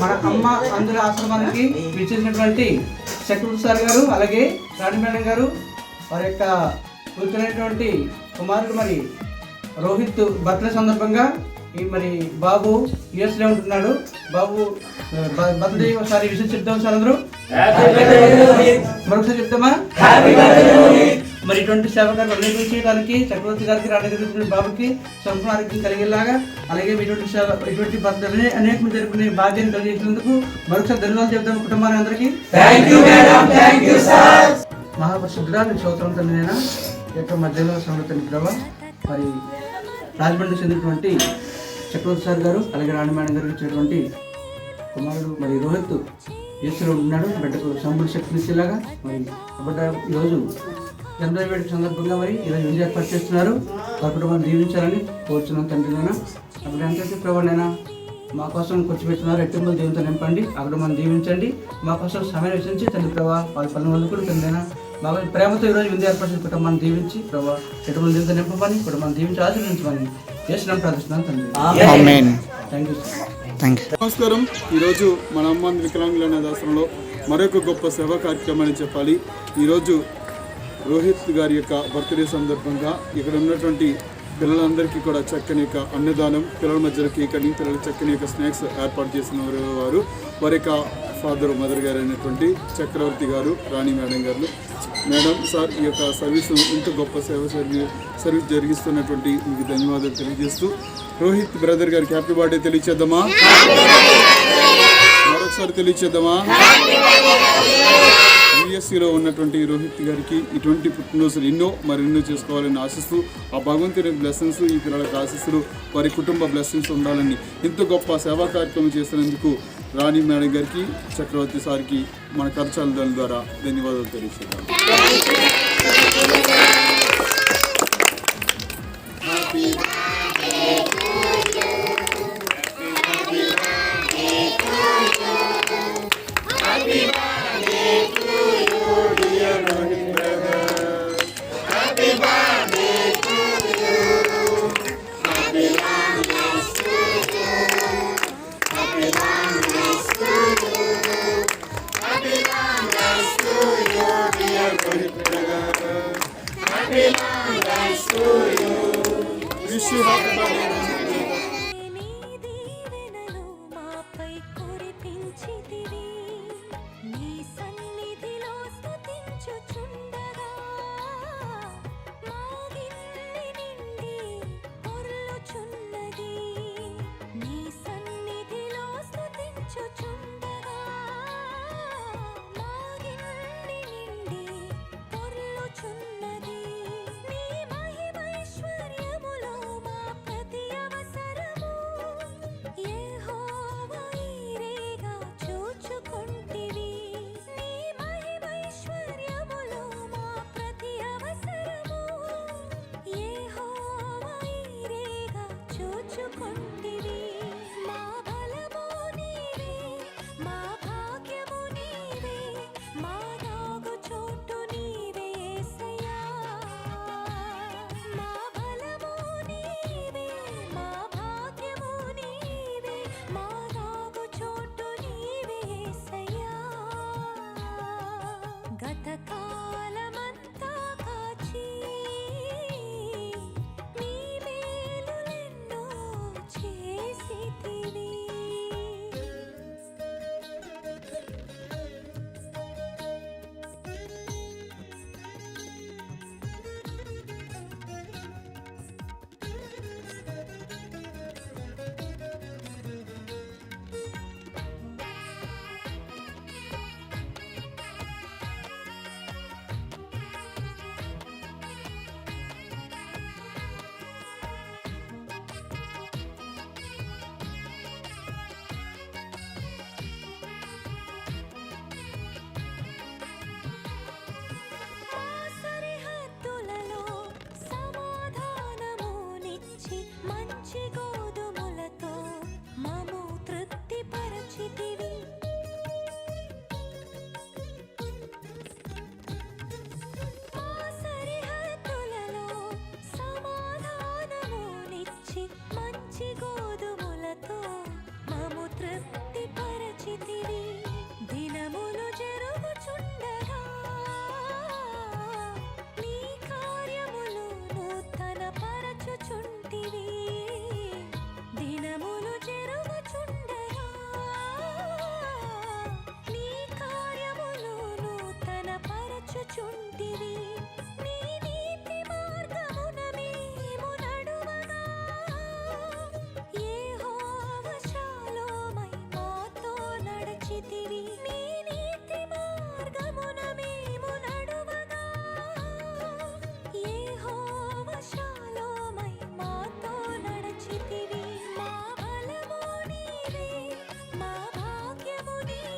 మన అమ్మ అందరి ఆశ్రమానికి విచ్చేసినటువంటి చక్రవర్తి సార్ గారు అలాగే రాణి మేడం గారు వారి యొక్క కూతురైనటువంటి కుమారుడు మరి రోహిత్ బర్త్డే సందర్భంగా ఈ మరి బాబు యుఎస్లో ఉంటున్నాడు. బాబు బర్త్డే ఒకసారి విషయం చెప్తాం సార్ అందరూ. మరొకసారి చెప్తామా? మరి ఇటువంటి సేవకాలు అన్నిటి చేయడానికి చక్రవర్తి గారికి రాణి బాబుకి సంపూర్ణ ఆరోగ్యం కలిగేలాగా అలాగే ఇటువంటి సేవ ఇటువంటి పద్ధతులని అనేక మంది జరుపుకునే భాగ్యం కలిగించినందుకు మరొకసారి ధన్యవాదాలు చెప్తాం కుటుంబాన్ని అందరికీ. మహాపరిశుద్ధుడా మీకు స్తోత్రం తండ్రి నేను యొక్క మధ్యలో సమృద్ధి ప్రభా మరి రాజమండ్రి చెందినటువంటి చక్రవర్తి సార్ గారు అలాగే రాణి మేడం గారు ఇచ్చినటువంటి కుమారుడు మరి రోహిత్ ఈశ్వరు ఉన్నాడు. బిడ్డకు సంపూర్ణ శక్తిని ఇచ్చేలాగా మరి బిడ్డ ఈరోజు జన్మదిన వేడుక సందర్భంగా మరి ఈరోజు విజయ ఏర్పాటు చేస్తున్నారు. వారి కుటుంబాన్ని దీవించాలని కోరుచున్నాను తండ్రి నేను అప్పుడు ఎంతైతే ప్రభావైనా మా కోసం ఖర్చు పెడుతున్నారు ఎట్టుమల దేవునితో నింపండి. అక్కడ మనం దీవించండి. మా కోసం సమయం వెచ్చించి తండ్రి ప్రభా వాళ్ళ పనులు వండుకుని తండ్రినా బాగా ప్రేమతో ఈరోజు విందు ఏర్పరిచిన కుటుంబాన్ని దీవించి ప్రభా ఎటువంటి దేవునితో నింపమని కుటుంబాన్ని దీవించి ఆశీర్వించమని చేస్తున్నాం ప్రార్థిస్తున్నాను తండ్రి amen thank you sir thank you నమస్కారం. ఈరోజు మన అమ్మ వికలాంగుల అనే దాసంలో మరొక గొప్ప సేవా కార్యక్రమాన్ని చెప్పాలి. ఈరోజు రోహిత్ గారి యొక్క బర్త్డే సందర్భంగా ఇక్కడ ఉన్నటువంటి పిల్లలందరికీ కూడా చక్కని యొక్క అన్నదానం పిల్లల మధ్యలో కేక్ అని పిల్లల చక్కని యొక్క స్నాక్స్ ఏర్పాటు చేసిన వారు వారు. వారి యొక్క ఫాదర్ మదర్ గారు అయినటువంటి చక్రవర్తి గారు రాణి మేడం గారు. మేడం సార్ ఈ యొక్క సర్వీస్ ఇంత గొప్ప సేవ సర్వీస్ జరిగిస్తున్నటువంటి మీకు ధన్యవాదాలు తెలియజేస్తూ రోహిత్ బ్రదర్ గారికి హ్యాపీ బర్త్డే తెలియచేద్దామా? మరొకసారి తెలియచేద్దామా? యుఎస్సిలో ఉన్నటువంటి రోహిత్ గారికి ఇటువంటి పుట్టినరోజులు ఎన్నో మరెన్నో చేసుకోవాలని ఆశిస్తూ ఆ భగవంతుని బ్లెస్సింగ్స్ ఈ పిల్లలకు ఆశిస్తులు వారి కుటుంబ బ్లెస్సింగ్స్ ఉండాలని ఇంత గొప్ప సేవా కార్యక్రమం చేసినందుకు రాణి మేడం గారికి చక్రవర్తి సార్కి మన కరచాల ద్వారా ధన్యవాదాలు తెలియజేద్దాం విష్ యూ హ్యాపీ బర్త్డే నీ